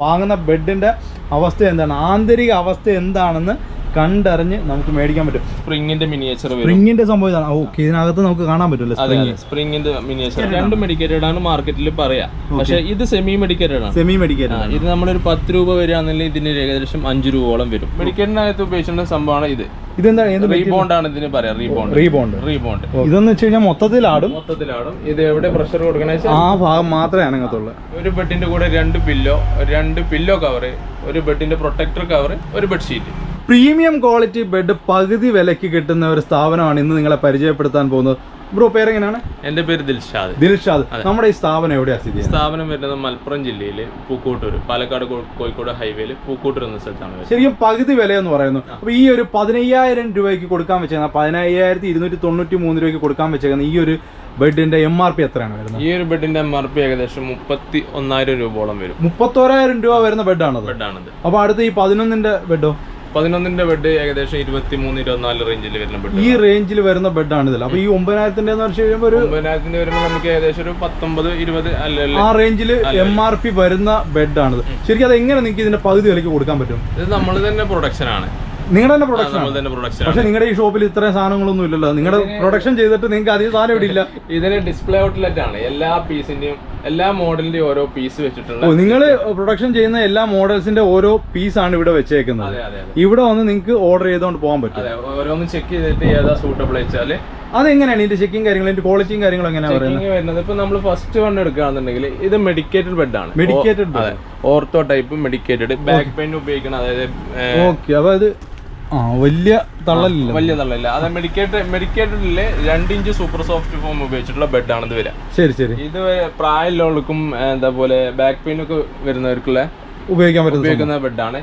വാങ്ങുന്ന ബെഡിന്റെ അവസ്ഥ എന്താണ്? ആന്തരിക അവസ്ഥ എന്താണെന്ന് കണ്ടറിഞ്ഞ് നമുക്ക് മേടിക്കാൻ പറ്റും. സ്പ്രിങ്ങിന്റെ മിനിയേച്ചർ വരും. സ്പ്രിങ്ങിന്റെ സംഭവം ഇതാണ്. ഓക്കെ ഇതിനകത്ത് നമുക്ക് കാണാൻ പറ്റുമല്ലോ അതെ സ്പ്രിങ് സ്പ്രിങ്ങിന്റെ മിനിയേച്ചർ രണ്ട് മെഡിക്കേറ്റഡ് ആണ് മാർക്കറ്റിൽ പറയാ. പക്ഷെ ഇത് സെമി മെഡിക്കേറ്റഡ് ആണ്. സെമി മെഡിക്കേറ്റഡ് ഇത് നമ്മളൊരു പത്ത് രൂപ വരികയാണെങ്കിൽ ഇതിന് ഏകദേശം അഞ്ച് രൂപയോളം വരും. മെഡിക്കേറ്റിനകത്ത് ഉപയോഗിച്ചിട്ടുള്ള സംഭവമാണ് ഇത്. ഇതെന്താണ് റീബോണ്ട് ആണ് ഇതിന് പറയാം റീബോണ്ട് റീബോണ്ട് റീബോണ്ട് ഇതെന്ന് വെച്ച് കഴിഞ്ഞാൽ മൊത്തത്തിലാടും. മൊത്തത്തിലാടും. ഇത് എവിടെ പ്രഷർ കൊടുക്കണ ആ ഭാഗം മാത്രമേ അനങ്ങത്തുള്ളൂ. ഒരു ബെഡിന്റെ കൂടെ രണ്ട് പില്ലോ രണ്ട് പില്ലോ കവർ ഒരു ബെഡിന്റെ പ്രൊട്ടക്ടർ കവർ ഒരു ബെഡ്ഷീറ്റ് പ്രീമിയം ക്വാളിറ്റി ബെഡ് പകുതി വിലയ്ക്ക് കിട്ടുന്ന ഒരു സ്ഥാപനമാണ് ഇന്ന് നിങ്ങളെ പരിചയപ്പെടുത്താൻ പോകുന്നത്. ബ്രോ പേരെങ്ങനെയാണ്? എന്റെ പേര് ദിൽഷാദ്. ദിൽഷാദ്. നമ്മുടെ ഈ സ്ഥാപനം എവിടെയാണ് സ്ഥിതി സ്ഥാപനം വരുന്നത് മലപ്പുറം ജില്ലയിൽ പൂക്കോട്ടൂർ പാലക്കാട് കോഴിക്കോട് ഹൈവേയിൽ പൂക്കോട്ടൂർ എന്ന സ്ഥലത്താണ് ശരിക്കും പകുതി വില എന്ന് പറയുന്നു അപ്പൊ ഈ ഒരു പതിനയ്യായിരം രൂപയ്ക്ക് കൊടുക്കാൻ വെച്ചേക്കുന്ന പതിനയ്യായിരത്തി ഇരുന്നൂറ്റി തൊണ്ണൂറ്റി മൂന്ന് രൂപയ്ക്ക് കൊടുക്കാൻ വെച്ചേക്കുന്ന ഈ ഒരു ബെഡിന്റെ എം ആർ പി എത്രയാണ് വരുന്നത്? ഈ ഒരു ബെഡിന്റെ എം ആർ പി ഏകദേശം മുപ്പത്തി ഒന്നായിരം രൂപയോളം വരും. മുപ്പത്തോരായിരം രൂപ വരുന്ന ബെഡാണത്? ബെഡാണിത്. അപ്പൊ അടുത്ത ഈ പതിനൊന്നിന്റെ ബെഡോ? പതിനൊന്നിന്റെ ബെഡ് ഏകദേശം ഇരുപത്തി മൂന്ന് ഇരുപത്തിനാല് റേഞ്ചിൽ വരുന്ന ബെഡ് ഈ റേഞ്ചിൽ വരുന്ന ബെഡാണ് ഇതിൽ അപ്പൊ ഈ ഒമ്പതിനായിരത്തിന്റെ എന്ന് വെച്ച് കഴിയുമ്പോൾ ഒരു ഒമ്പതിനായിരത്തിന്റെ വരുമ്പോൾ നമുക്ക് ഏകദേശം ഒരു പത്തൊമ്പത് ഇരുപത് അല്ലല്ല ആ റേഞ്ചിൽ എം ആർ പി വരുന്ന ബെഡാണിത് ശരിക്കും അത് എങ്ങനെ നിങ്ങൾക്ക് ഇതിന്റെ പകുതി വിലയ്ക്ക് കൊടുക്കാൻ പറ്റും? ഇത് നമ്മൾ തന്നെ പ്രൊഡക്ഷൻ ആണ്. നിങ്ങളുടെ തന്നെ പ്രൊഡക്ഷൻ നമ്മൾ തന്നെ പ്രൊഡക്ഷൻ പക്ഷെ നിങ്ങളുടെ ഈ ഷോപ്പിൽ ഇത്രയും സാധനങ്ങളൊന്നും ഇല്ലല്ലോ. നിങ്ങളുടെ പ്രൊഡക്ഷൻ ചെയ്തിട്ട് നിങ്ങൾക്ക് അധികം സാധനം ഇവിടെ ഇല്ല. ഇതിന് ഡിസ്പ്ലേ ഔട്ട്ലെറ്റ് ആണ്. എല്ലാ പീസിന്റെയും എല്ലാ മോഡലിന്റെയും ഓരോ പീസ് വെച്ചിട്ടുണ്ട് ഓ നിങ്ങൾ പ്രൊഡക്ഷൻ ചെയ്യുന്ന എല്ലാ മോഡൽസിന്റെ ഓരോ പീസ് ആണ് ഇവിടെ വെച്ചേക്കുന്നത്. അതെ അതെ ഇവിടെ വന്ന് നിങ്ങൾക്ക് ഓർഡർ ചെയ്തുകൊണ്ട് പോകാൻ പറ്റും. അതെ ഓരോന്ന് ചെക്ക് ചെയ്തിട്ട് ഏതാ സൂട്ടബിൾ വെച്ചാൽ അതെങ്ങനെയാണ്? ഇതിന്റെ ചെക്കിങ് കാര്യങ്ങളും ഇതിന്റെ ക്വാളിറ്റിയും കാര്യങ്ങളും എങ്ങനെയാണ് പറയുന്നത്? ചെക്കിങ് വരുന്നത്. ഇപ്പൊ നമ്മൾ ഫസ്റ്റ് വൺ എടുക്കുകയാണെന്നുണ്ടെങ്കിൽ ഇത് മെഡിക്കേറ്റഡ് ബെഡ് ആണ്. Medicated bed ortho type medicated back pain ഉപയോഗിക്കണം അതായത് ഓക്കെ അപ്പൊ ഇത് വലിയ തള്ളലില്ല. വലിയ തള്ളലില്ല. അത് മെഡിക്കേറ്റ് മെഡിക്കേറ്റഡിൽ രണ്ട് ഇഞ്ച് സൂപ്പർ സോഫ്റ്റ് ഫോം ഉപയോഗിച്ചിട്ടുള്ള ബെഡാണ് ഇത് വരിക. ശരി ശരി. ഇത് പ്രായമുള്ളവർക്കും എന്താ പോലെ ബാക്ക് പെയിൻ ഒക്കെ വരുന്നവർക്കുള്ള ഉപയോഗിക്കാൻ പറ്റുന്ന ഉപയോഗിക്കുന്ന ബെഡാണ്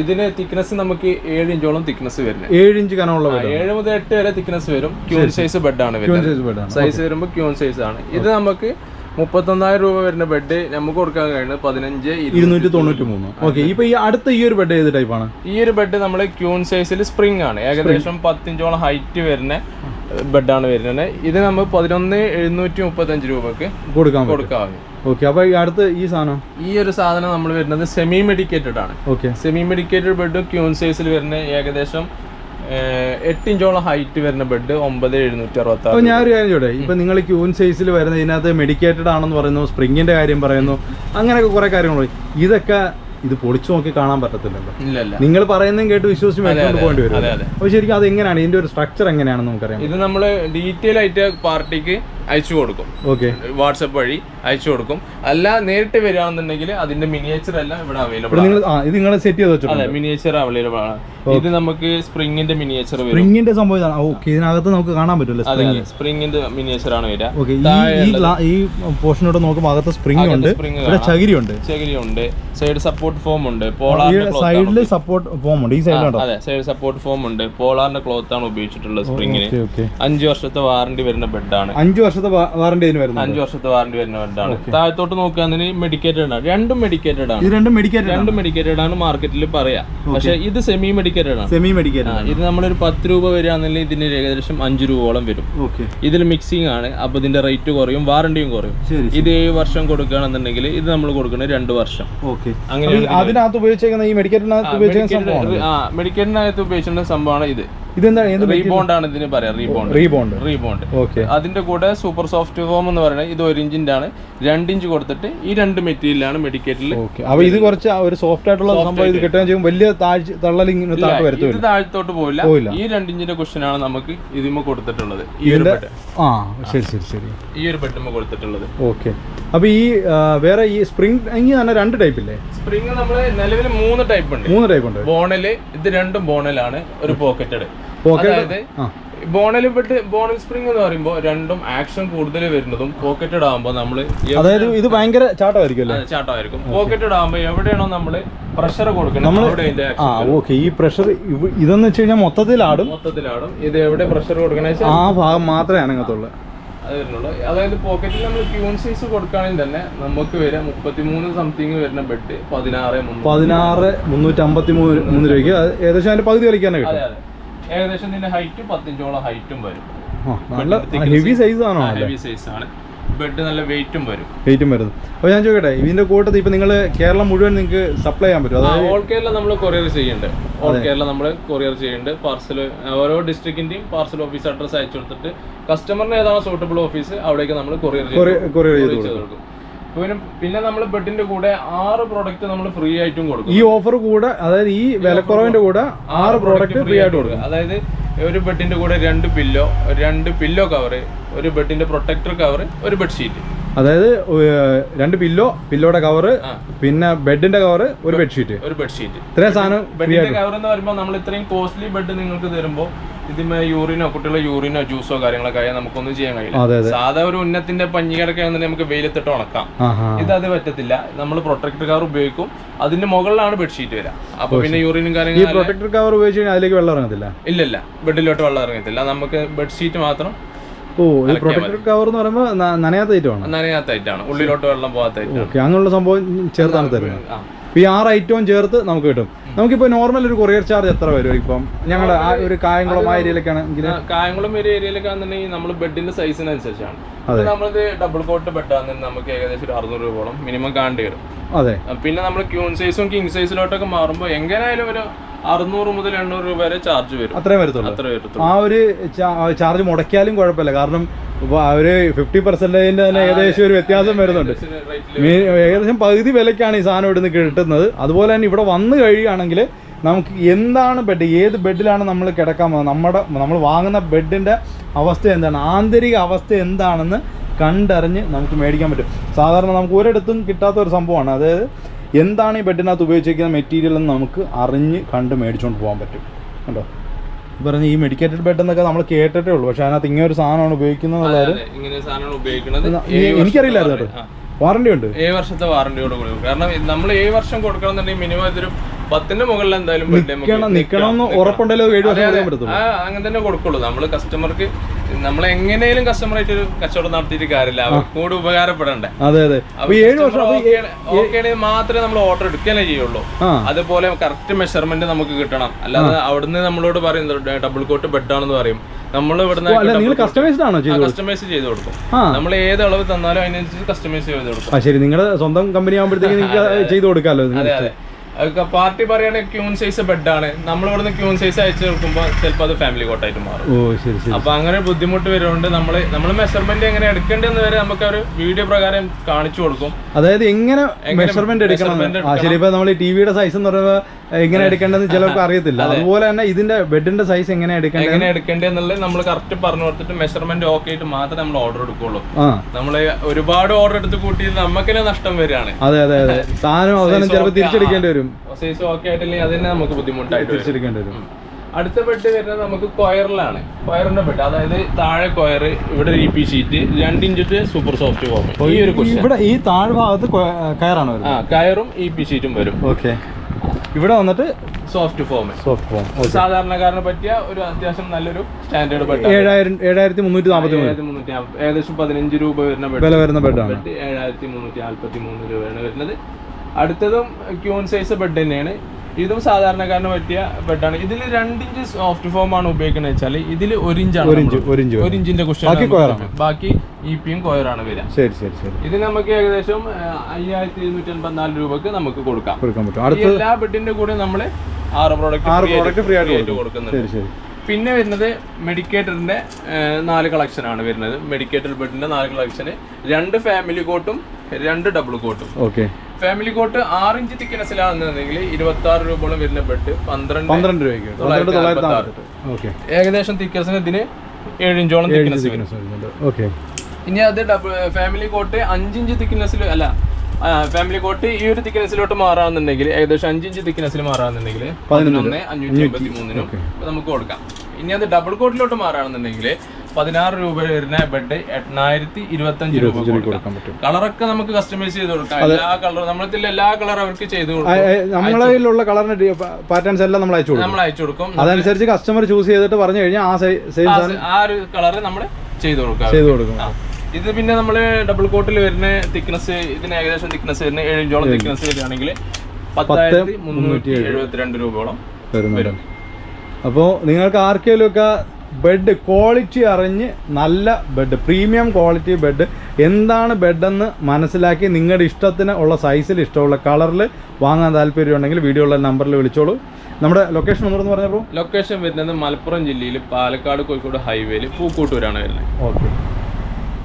ഇതിന് തിക്നെസ് നമുക്ക് ഏഴ് ഇഞ്ചോളം തിക്നെസ് വരുന്നത്. ഏഴ് ഇഞ്ച് കനമുള്ള ഏഴ് മുതൽ എട്ട് വരെ തിക്നെസ് വരും. ക്യൂൺ സൈസ് ബെഡാണ് സൈസ് വരുമ്പോൾ ക്യൂൺ സൈസ് ആണ്. ഇത് നമുക്ക് മുപ്പത്തൊന്നായിരം രൂപ വരുന്ന ബെഡ് നമുക്ക് കൊടുക്കാൻ കഴിയുന്നത് പതിനഞ്ച് ഇരുന്നൂറ്റി തൊണ്ണൂറ്റി മൂന്ന്. ഓക്കെ ഇപ്പൊ ഈ അടുത്ത ഈ ഒരു ബെഡ് ഏത് ടൈപ്പാണ് ഈ ഒരു ബെഡ് നമ്മൾ ക്യൂൺ സൈസിൽ സ്പ്രിംഗ് ആണ്. ഏകദേശം പത്തിഞ്ചോളം ഹൈറ്റ് വരുന്ന ബെഡാണ് വരുന്നത്. ഇത് നമ്മൾ പതിനൊന്ന് എഴുന്നൂറ്റി മുപ്പത്തഞ്ച് രൂപക്ക് കൊടുക്കാൻ കൊടുക്കാം ഓക്കെ അപ്പൊ അടുത്ത ഈ സാധനം? ഈ ഒരു സാധനം നമ്മൾ വരുന്നത് സെമി മെഡിക്കേറ്റഡ് ആണ്. Okay semi medicated bed queen സൈസിൽ വരുന്ന ഏകദേശം ഏഹ്, എട്ട് ഇഞ്ചോളം ഹൈറ്റ് വരുന്ന ബെഡ് ഒമ്പത് എഴുന്നൂറ്റി അറുപത്തി അപ്പൊ ആറ് ഞാനൊരു കാര്യം ചോട്ടെ ഇപ്പൊ നിങ്ങൾ ക്യൂൻ സൈസിൽ വരുന്ന ഇതിനകത്ത് മെഡിക്കേറ്റഡ് ആണെന്ന് പറയുന്നു സ്പ്രിങ്ങിന്റെ കാര്യം പറയുന്നു അങ്ങനെയൊക്കെ കുറെ കാര്യങ്ങൾ ഇതൊക്കെ ഇത് പൊളിച്ചു നോക്കി കാണാൻ പറ്റത്തില്ലല്ലോ. നിങ്ങൾ പറയുന്നതും കേട്ട് വിശ്വസിച്ച് മേടിച്ചുകൊണ്ട് പോകേണ്ടി വരും അപ്പൊ ശരിക്കും അത് എങ്ങനെയാണ് ഇതിന്റെ ഒരു സ്ട്രക്ചർ എങ്ങനെയാണെന്ന് നമുക്കറിയാം ഇത് നമ്മൾ ഡീറ്റെയിൽ ആയിട്ട് പാർട്ടിക്ക് അയച്ചു കൊടുക്കും. ഓക്കെ. വാട്സപ്പ് വഴി അയച്ചു കൊടുക്കും. അല്ല നേരിട്ട് വരികയാണെന്നുണ്ടെങ്കിൽ അതിന്റെ മിനിയേച്ചർ എല്ലാം ഇവിടെ അവൈലബിൾ ഇത് നിങ്ങൾ സെറ്റ് ചെയ്ത് അതെ മിനിയേച്ചർ അവൈലബിൾ ആണ്. ഇത് നമുക്ക് സ്പ്രിങ്ങിന്റെ മിനിയേച്ചർ സ്പ്രിങ്ങിന്റെ സംഭവം ഓക്കെ ഇതിനകത്ത് നമുക്ക് കാണാൻ സ്പ്രിങ് സ്പ്രിങ്ങിന്റെ മിനിയേച്ചർ ആണ് വരിക. ഈ പോർഷനോട് നോക്കുമ്പോൾ അകത്ത് സ്പ്രിങ് ഉണ്ട്. ചകിരി ഉണ്ട്. ചകിരി ഉണ്ട് സൈഡ് സപ്പോർട്ട് ഫോം ഉണ്ട് പോളാറിന്റെ സൈഡിൽ സപ്പോർട്ട് ഫോം ഉണ്ട്. ഈ സൈഡിലുണ്ടോ അതെ സൈഡ് സപ്പോർട്ട് ഫോം ഉണ്ട്. പോളാറിന്റെ ക്ലോത്ത് ആണ് ഉപയോഗിച്ചിട്ടുള്ളത് സ്പ്രിങ്ങിന് അഞ്ചു വർഷത്തെ വാറണ്ടി വരുന്ന ബെഡാണ് അഞ്ച് വർഷത്തെ വാറണ്ടി വരുന്നത് അഞ്ച് വർഷത്തെ വാറണ്ടി വരുന്ന ബെഡാണ് താഴത്തോട്ട് നോക്കുകയാണെങ്കിൽ മെഡിക്കേറ്റഡ് ആണ്. രണ്ടും മെഡിക്കേറ്റഡ് ആണ്. രണ്ടും മെഡിക്കേറ്റഡ് രണ്ടും മെഡിക്കേറ്റഡ് ആണ് മാർക്കറ്റിൽ പറയാ. പക്ഷെ ഇത് സെമി മെഡിക്കേറ്റഡ് ആണ്. സെമി മെഡിക്കേറ്റഡ് ആണ്. ഇത് നമ്മളൊരു പത്ത് രൂപ വരികയാണെങ്കിൽ ഇതിന് ഏകദേശം അഞ്ച് രൂപയോളം വരും. ഇതിൽ മിക്സിംഗ് ആണ്. അപ്പൊ ഇതിന്റെ റേറ്റ് കുറയും വാറണ്ടിയും കുറയും. ഇത് ഏഴ് വർഷം കൊടുക്കുകയാണെന്നുണ്ടെങ്കിൽ ഇത് നമ്മൾ കൊടുക്കുന്നത് രണ്ട് വർഷം. അങ്ങനെ അതിനകത്ത് ഉപയോഗിച്ചേക്കുന്ന ഈ മെഡിക്കേറ്ററിനകത്ത് ഉപയോഗിച്ചിട്ടുള്ള സംഭവമാണ് ഇത്. റീബോണ്ട് ആണ് ഇതിന് പറയാം റീബോണ്ട് റീബോണ്ട് റീബോണ്ട് ഓക്കെ അതിന്റെ കൂടെ സൂപ്പർ സോഫ്റ്റ് ഫോം എന്ന് പറയുന്നത് ഇത് ഒരു ഇഞ്ചിന്റെ ആണ്. രണ്ട് ഇഞ്ച് കൊടുത്തിട്ട് ഈ രണ്ട് മെറ്റീരിയലാണ് മെഡിക്കേറ്റിൽ അപ്പൊ ഇത് കുറച്ച് ഒരു സോഫ്റ്റ് ആയിട്ടുള്ള സംഭവം ഇത് കിട്ടാൻ ചെയ്യും. വലിയ താഴ്ച തള്ളൽ ഇങ്ങനെ ഇത് താഴത്തോട്ട് പോവില്ല. പോവില്ല. ഈ രണ്ട് ഇഞ്ചിന്റെ ആണ് നമുക്ക് ഇതിമ്മ കൊടുത്തിട്ടുള്ളത്. ഈ ഒരു ബെഡ് ആ ശരി ശരി ശരി. ഈ ഒരു ബെഡുമ കൊടുത്തിട്ടുള്ളത്. ഓക്കെ അപ്പൊ ഈ വേറെ ഈ സ്പ്രിംഗ് തന്നെ രണ്ട് ടൈപ്പ് ഇല്ലേ? സ്പ്രിംഗ് നമ്മൾ നിലവിൽ മൂന്ന് ടൈപ്പ് ഉണ്ട്. മൂന്ന് ടൈപ്പ് ഉണ്ട്. ബോണൽ ഇത് രണ്ടും ബോണലാണ് ഒരു പോക്കറ്റഡ് അതായത് ബോണൽ പെട്ട് ബോണൽ സ്പ്രിംഗ് എന്ന് പറയുമ്പോൾ രണ്ടും ആക്ഷൻ കൂടുതൽ വരുന്നതും പോക്കറ്റഡ് ആകുമ്പോൾ നമ്മൾ അതായത് ഇത് ഭയങ്കര ചാട്ടമായിരിക്കും. ചാട്ടമായിരിക്കും പോക്കറ്റഡ് ആകുമ്പോൾ എവിടെയാണോ നമ്മൾ പ്രഷർ കൊടുക്കണം ആ ഓക്കെ. ഈ പ്രഷർ ഇതെന്ന് വെച്ച് കഴിഞ്ഞാൽ മൊത്തത്തിലാടും. മൊത്തത്തിലാടും. ഇത് എവിടെ പ്രഷർ കൊടുക്കണ ആ ഭാഗം മാത്രമേ അനങ്ങത്തുള്ളൂ. അതായത് പോക്കറ്റിൽ നമ്മൾ ക്യൂൺ സൈസ് കൊടുക്കുകയാണെങ്കിൽ തന്നെ നമുക്ക് വരെ മുപ്പത്തിമൂന്ന് സംതിങ് വരുന്ന ബെഡ് പതിനാറ് പതിനാറ് മുന്നൂറ്റി അമ്പത്തി മൂന്ന് രൂപയ്ക്ക് ഏകദേശം അതിന്റെ പകുതി കളിക്കാനാണ് കിട്ടും. ഏകദേശം ഇതിന്റെ ഹൈറ്റ് പത്തിഞ്ചോളം ഹൈറ്റും വരും. ഹെവി സൈസ് ആണോ ഹെവി സൈസ് ആണ്. ബെഡ് നല്ല വെയിറ്റും വരും. വെയിറ്റും വരുന്നു. അപ്പോൾ ഞാൻ ചോദിക്കട്ടെ ഇതിന്റെ കൂട്ടത്തിൽ ഇപ്പൊ നിങ്ങൾ കേരളം മുഴുവൻ നിങ്ങൾക്ക് സപ്ലൈ ചെയ്യാൻ പറ്റും അതായത് ഓൾ കേരള നമ്മൾ കൊറിയർ ചെയ്യുന്നുണ്ട്. ഓൾ കേരള നമ്മൾ കൊറിയർ ചെയ്യുന്നുണ്ട്. പാർസൽ ഓരോ ഡിസ്ട്രിക്റ്റിന്റെയും പാർസൽ ഓഫീസ് അഡ്രസ് അയച്ചു കൊടുത്തിട്ട് കസ്റ്റമറിന് ഏതാണോ സൂട്ടബിൾ ഓഫീസ് അവിടേക്ക് നമ്മൾ കൊറിയർ കൊറിയർ ചെയ്ത് കൊടുക്കും. പിന്നെ പിന്നെ നമ്മൾ ബെഡിന്റെ കൂടെ ആറ് പ്രോഡക്റ്റ് നമ്മൾ ഫ്രീ ആയിട്ടും കൊടുക്കും. ഈ ഓഫർ കൂടെ അതായത് ഈ വിലക്കുറവിന്റെ കൂടെ ആറ് പ്രോഡക്റ്റ് ഫ്രീ ആയിട്ട് കൊടുക്കും. അതായത് ഒരു ബെഡിന്റെ കൂടെ രണ്ട് പില്ലോ രണ്ട് പില്ലോ കവർ ഒരു ബെഡിന്റെ പ്രൊട്ടക്ടർ കവർ ഒരു ബെഡ്ഷീറ്റ് അതായത് രണ്ട് പില്ലോ പില്ലോയുടെ കവർ പിന്നെ ബെഡിന്റെ കവർ ഒരു ബെഡ്ഷീറ്റ് ഒരു ബെഡ്ഷീറ്റ് ഇത്രയും സാധനം ബെഡിന്റെ കവർ എന്ന് പറയുമ്പോൾ നമ്മൾ ഇത്രയും കോസ്റ്റ്ലി ബെഡ് നിങ്ങൾക്ക് തരുമ്പോൾ ഇതിന്മേ യൂറിനോ കുട്ടികളെ യൂറിനോ ജ്യൂസോ കാര്യങ്ങളൊക്കെ ആയാൽ നമുക്കൊന്നും ചെയ്യാൻ കഴിയില്ല. സാധാ ഒരു ഉന്നത്തിന്റെ പഞ്ഞി കിടക്കുകയാണെന്നുണ്ടെങ്കിൽ നമുക്ക് വെയിലത്തിട്ട് ഉണക്കാം. ഇത് അത് പറ്റത്തില്ല. നമ്മൾ പ്രൊട്ടക്ടർ കവർ ഉപയോഗിക്കും. അതിന്റെ മുകളിലാണ് ബെഡ്ഷീറ്റ് വരിക. അപ്പൊ പിന്നെ യൂറിനും കാര്യങ്ങളും പ്രൊട്ടക്ടർ കവർ ഉപയോഗിച്ച് കഴിഞ്ഞാൽ അതിലേക്ക് വെള്ളം ഇറങ്ങത്തില്ല? ഇല്ലല്ല ബെഡിലോട്ട് വെള്ളം ഇറങ്ങത്തില്ല. നമുക്ക് ബെഡ്ഷീറ്റ് മാത്രം ഓ ഈ പ്രൊട്ടക്ടർ കവർ എന്ന് പറയുമ്പോൾ നനയാത്ത ഐറ്റമാണ് നനയാത്തായിട്ടാണ് ഉള്ളിലോട്ട് വെള്ളം പോകാത്ത ഐറ്റം അങ്ങനെയുള്ള സംഭവം ചേർത്താണ് തരുന്നത് ഈ ആറ് ഐറ്റവും ചേർത്ത് നമുക്ക് കിട്ടും. നമുക്കിപ്പോൾ നോർമൽ ഒരു കൊറിയർ ചാർജ് എത്ര വരും ഇപ്പം? ഞങ്ങളുടെ ആ ഒരു കായംകുളം ആ ഏരിയയിലൊക്കെ ആണെങ്കിൽ ആ, കായംകുളം ഒരു ഏരിയയിലൊക്കെ ആണെന്നുണ്ടെങ്കിൽ നമ്മൾ ബെഡിന്റെ സൈസിനനുസരിച്ചാണ്. നമ്മളിത് ഡബിൾ കോട്ട് ബെഡ് ആണെങ്കിൽ നമുക്ക് ഏകദേശം ഒരു അറുന്നൂറ് രൂപയോളം മിനിമം കാണേണ്ടി വരും അതെ. പിന്നെ നമ്മൾ ക്യൂൺ സൈസും കിങ് സൈസിലോട്ടൊക്കെ മാറുമ്പോൾ എങ്ങനെയായാലും ഒരു അറുന്നൂറ് മുതൽ എണ്ണൂറ് രൂപ വരെ ചാർജ് വരും. അത്രയും വരത്തുള്ളൂ. അത്രയും വരത്തുള്ളൂ. ആ ഒരു ചാർജ് മുടക്കിയാലും കുഴപ്പമില്ല. കാരണം ഒരു ഫിഫ്റ്റി പെർസെന്റേജിന്റെ തന്നെ ഏകദേശം ഒരു വ്യത്യാസം വരുന്നുണ്ട്. ഏകദേശം പകുതി വിലക്കാണ് ഈ സാധനം ഇവിടുന്ന് കിട്ടുന്നത്. അതുപോലെ തന്നെ ഇവിടെ വന്നു കഴിയുകയാണെങ്കിൽ നമുക്ക് എന്താണ് ബെഡ് ഏത് ബെഡിലാണ് നമ്മൾ കിടക്കാൻ പോകുന്നത്? നമ്മുടെ നമ്മൾ വാങ്ങുന്ന ബെഡിന്റെ അവസ്ഥ എന്താണ്? ആന്തരിക അവസ്ഥ എന്താണെന്ന് കണ്ടറിഞ്ഞ് നമുക്ക് മേടിക്കാൻ പറ്റും. സാധാരണ നമുക്ക് ഒരിടത്തും കിട്ടാത്ത ഒരു സംഭവമാണ്. അതായത് എന്താണ് ഈ ബെഡിനകത്ത് ഉപയോഗിച്ചിരിക്കുന്ന മെറ്റീരിയൽ എന്ന് നമുക്ക് അറിഞ്ഞ് കണ്ട് മേടിച്ചുകൊണ്ട് പോകാൻ പറ്റും. കണ്ടോ? പറഞ്ഞ ഈ മെഡിക്കേറ്റഡ് ബെഡ് എന്നൊക്കെ നമ്മൾ കേട്ടിട്ടേ ഉള്ളൂ. പക്ഷെ അതിനകത്ത് ഇങ്ങനെ ഒരു സാധനമാണ് ഉപയോഗിക്കുന്നത് എനിക്കറിയില്ലായിരുന്നു കേട്ടോ. വാറണ്ടി. ഉണ്ട്. ഏഴ് വർഷത്തെ വാറന്റിയോട് കൂടി കാരണം നമ്മൾ ഏഴ് വർഷം കൊടുക്കണമെന്നുണ്ടെങ്കിൽ മിനിമം ഇതൊരു പത്തിന്റെ മുകളിൽ എന്തായാലും അങ്ങനെ തന്നെ കൊടുക്കുള്ളൂ. നമ്മൾ കസ്റ്റമർക്ക് നമ്മൾ എങ്ങനെയും കസ്റ്റമറായിട്ട് ഒരു കച്ചവടം നടത്തിയിട്ട് കാര്യമില്ല. കൂടെ ഉപകാരപ്പെടണ്ടേ. അതെ അതെ. ഏഴ് വർഷം മാത്രമേ നമ്മൾ ഓർഡർ എടുക്കാനേ ചെയ്യുള്ളൂ. അതുപോലെ കറക്റ്റ് മെഷർമെന്റ് നമുക്ക് കിട്ടണം. അല്ലാതെ അവിടുന്ന് നമ്മളോട് പറയുന്നത് ഡബിൾ കോട്ട് ബെഡാണെന്ന് പറയും. നമ്മൾ ഇവിടുന്ന് കസ്റ്റമൈസ് ചെയ്ത് കൊടുക്കും. നമ്മൾ ഏത് അളവ് തന്നാലും അതിനനുസരിച്ച് കസ്റ്റമൈസ് ചെയ്ത് കൊടുക്കും. ശരി. നിങ്ങളുടെ സ്വന്തം കമ്പനി ആകുമ്പോഴത്തേക്ക് ചെയ്ത് കൊടുക്കാമല്ലോ. അതെ അതെ. അതൊക്കെ പാർട്ടി പറയുകയാണെങ്കിൽ ക്യൂൺ സൈസ് ബെഡാണ്. നമ്മൾ ഇവിടുന്ന് ക്യൂൺ സൈസ് അയച്ചു കൊടുക്കുമ്പോൾ ചിലപ്പോൾ അത് ഫാമിലി കോട്ടായിട്ട് മാറും. ഓ ശരി ശരി. അപ്പൊ അങ്ങനെ ബുദ്ധിമുട്ട് വരുന്നുണ്ട് നമ്മൾ നമ്മൾ മെഷർമെന്റ് എങ്ങനെ എടുക്കേണ്ടതെന്ന് വരെ നമുക്ക് ഒരു വീഡിയോ പ്രകാരം കാണിച്ചു കൊടുക്കും. അതായത് എങ്ങനെ മെഷർമെന്റ് എടുക്കണം ആ ശരി ഇപ്പൊ നമ്മൾ ടിവിയുടെ സൈസ് എന്ന് പറയുമ്പോൾ എങ്ങനെ എടുക്കേണ്ടതെന്ന് ചിലർക്ക് അറിയത്തില്ല. അതുപോലെ തന്നെ ഇതിന്റെ ബെഡിന്റെ സൈസ് എങ്ങനെ എടുക്കേണ്ടത് എങ്ങനെ എടുക്കേണ്ടതെന്നുള്ളത് നമ്മൾ കറക്റ്റ് പറഞ്ഞു കൊടുത്തിട്ട് മെഷർമെന്റ് ഓക്കെ ആയിട്ട് മാത്രമേ നമ്മൾ ഓർഡർ എടുക്കുള്ളൂ. നമ്മൾ ഒരുപാട് ഓർഡർ എടുത്ത് കൂട്ടി നമുക്ക് നഷ്ടം വരികയാണ്. അതെ അതെ അതെ. സാധനം അവസാനം ചിലപ്പോൾ തിരിച്ചെടുക്കേണ്ടി വരും. സൈസ് ഓക്കെ ആയിട്ടില്ലെങ്കിൽ അത് തന്നെ നമുക്ക് ബുദ്ധിമുട്ടായിട്ട് തിരിച്ചെടുക്കേണ്ടി വരും. അടുത്ത ബെഡ് വരുന്നത് നമുക്ക് കൊയറിലാണ്. കൊയറിന്റെ ബെഡ് അതായത് താഴെ കൊയർ ഇവിടെ ഇ പി ഷീറ്റ് രണ്ട് ഇഞ്ചിട്ട് സൂപ്പർ സോഫ്റ്റ് ഫോം ഈ ഒരു ഇവിടെ ഈ താഴ്ഭാഗത്ത് കയറാണ് ആ കയറും ഇ പി ഷീറ്റും വരും. ഓക്കെ ഇവിടെ വന്നിട്ട് സോഫ്റ്റ് ഫോം സോഫ്റ്റ് ഫോം സാധാരണക്കാരനെ പറ്റിയ ഒരു അത്യാവശ്യം നല്ലൊരു സ്റ്റാൻഡേർഡ് ബെഡ് ഏഴായിരം ഏഴായിരത്തി മുന്നൂറ്റി നാൽപ്പത്തി മൂന്ന് ഏകദേശം പതിനഞ്ച് രൂപ വരുന്ന ബെഡ് വില വരുന്ന ബെഡാണ് ബെഡ് ഏഴായിരത്തി മുന്നൂറ്റി നാൽപ്പത്തി മൂന്ന് രൂപയാണ് വരുന്നത്. അടുത്തതും ക്യൂൺ സൈസ് ബെഡ് തന്നെയാണ്. ഇതും സാധാരണക്കാരന് പറ്റിയ ബെഡാണ് ഇതിൽ രണ്ടിഞ്ച് സോഫ്റ്റ് ഫോം ആണ് ഉപയോഗിക്കുന്നത് വെച്ചാൽ ഇതിൽ ഒരു ഇഞ്ചാണ് ഒരു ഇഞ്ച് ഇഞ്ച് ഒരു ഇഞ്ചിന്റെ കുഷൻ ബാക്കി ഇ പിയും കൊയറാണ് വരിക. ശരി ശരി ശരി. ഇത് നമുക്ക് ഏകദേശം അയ്യായിരത്തി എഴുന്നൂറ്റി എൺപത്തിനാല് രൂപക്ക് നമുക്ക് കൊടുക്കാം. കൊടുക്കാൻ പറ്റും. അടുത്ത എല്ലാ ബെഡിന്റെ കൂടെ നമ്മൾ ആറ് പ്രോഡക്റ്റ് ഫ്രീ ആയിട്ട് കൊടുക്കും. കൊടുക്കുന്നുണ്ട്. പിന്നെ വരുന്നത് മെഡിക്കേറ്ററിന്റെ നാല് കളക്ഷൻ ആണ് വരുന്നത്. മെഡിക്കേറ്റർ ബെഡിന്റെ നാല് കളക്ഷന് രണ്ട് ഫാമിലി കോട്ടും രണ്ട് ഡബിൾ കോട്ടും ഓക്കെ ഫാമിലി കോട്ട് ആറ് ഇഞ്ച് തിക്കനസിലാണെന്നുണ്ടെങ്കിൽ ഇരുപത്തി ആറ് രൂപയോളം വരുന്ന ബെഡ് പന്ത്രണ്ട് പന്ത്രണ്ട് രൂപയ്ക്ക് ഏകദേശം തിക്കനസിന് ഇതിന് ഏഴ് ഇഞ്ചോളം തിക്കനസ് വരും. ഓക്കെ. ഇനി അത് ഡബിൾ ഫാമിലി കോട്ട് അഞ്ചിഞ്ച് തിക്കനസിൽ അല്ല ഫാമിലി കോട്ട് ഈ ഒരു തിക്കനസിലോട്ട് മാറാന്നുണ്ടെങ്കിൽ ഏകദേശം അഞ്ചിഞ്ച് തിക്കനസിൽ മാറാന്നുണ്ടെങ്കിൽ പതിനൊന്ന് അഞ്ഞൂറ്റി അമ്പത്തി മൂന്നിനും നമുക്ക് കൊടുക്കാം. ഇനി അത് ഡബിൾ കോട്ടിലോട്ട് മാറാണെന്നുണ്ടെങ്കിൽ പതിനാറ് രൂപ വരുന്ന ബെഡ് എണ്ണായിരത്തി ഇരുപത്തി അഞ്ച് രൂപ കൊടുക്കാൻ പറ്റും. കളറൊക്കെ നമുക്ക് കസ്റ്റമൈസ് ചെയ്ത് കൊടുക്കാം. എല്ലാ കളറും നമ്മളത്തിൽ എല്ലാ കളർ അവർക്ക് ചെയ്ത് കൊടുക്കും. ഏ, നമ്മളെ കളറിന്റെ പാറ്റേൺസ് എല്ലാം നമ്മൾ അയച്ചു കൊടുക്കും. നമ്മൾ അയച്ചു കൊടുക്കും. അതനുസരിച്ച് കസ്റ്റമർ ചൂസ് ചെയ്തിട്ട് പറഞ്ഞു കഴിഞ്ഞാൽ ആ സെയിം ആ- ഒരു കളർ നമ്മൾ ചെയ്ത് കൊടുക്കാം ചെയ്ത് കൊടുക്കും. ഇത് പിന്നെ നമ്മൾ ഡബിൾ കോട്ടിൽ വരുന്ന തിക്നെസ് ഇതിന് ഏകദേശം തിക്നെസ് വരുന്ന ഏഴ് ഇഞ്ചോളം തിക്നെസ് വരികയാണെങ്കിൽ പത്തായിരത്തി മുന്നൂറ്റി എഴുപത്തിരണ്ട് രൂപയോളം വരുന്നുണ്ട്. അപ്പോൾ നിങ്ങൾക്ക് ആർക്കെങ്കിലും ഒക്കെ ബെഡ് ക്വാളിറ്റി അറിഞ്ഞ് നല്ല ബെഡ് പ്രീമിയം ക്വാളിറ്റി ബെഡ് എന്താണ് ബെഡെന്ന് മനസ്സിലാക്കി നിങ്ങളുടെ ഇഷ്ടത്തിന് ഉള്ള സൈസിൽ ഇഷ്ടമുള്ള കളറിൽ വാങ്ങാൻ താല്പര്യമുണ്ടെങ്കിൽ വീഡിയോയുള്ള നമ്പറിൽ വിളിച്ചോളൂ. നമ്മുടെ ലൊക്കേഷൻ ഒന്നുകൂടെ പറഞ്ഞപ്പോൾ ലൊക്കേഷൻ വരുന്നത് മലപ്പുറം ജില്ലയിൽ പാലക്കാട് കോഴിക്കോട് ഹൈവേയിൽ പൂക്കോട്ടൂരാണ് വരുന്നത്. ഓക്കെ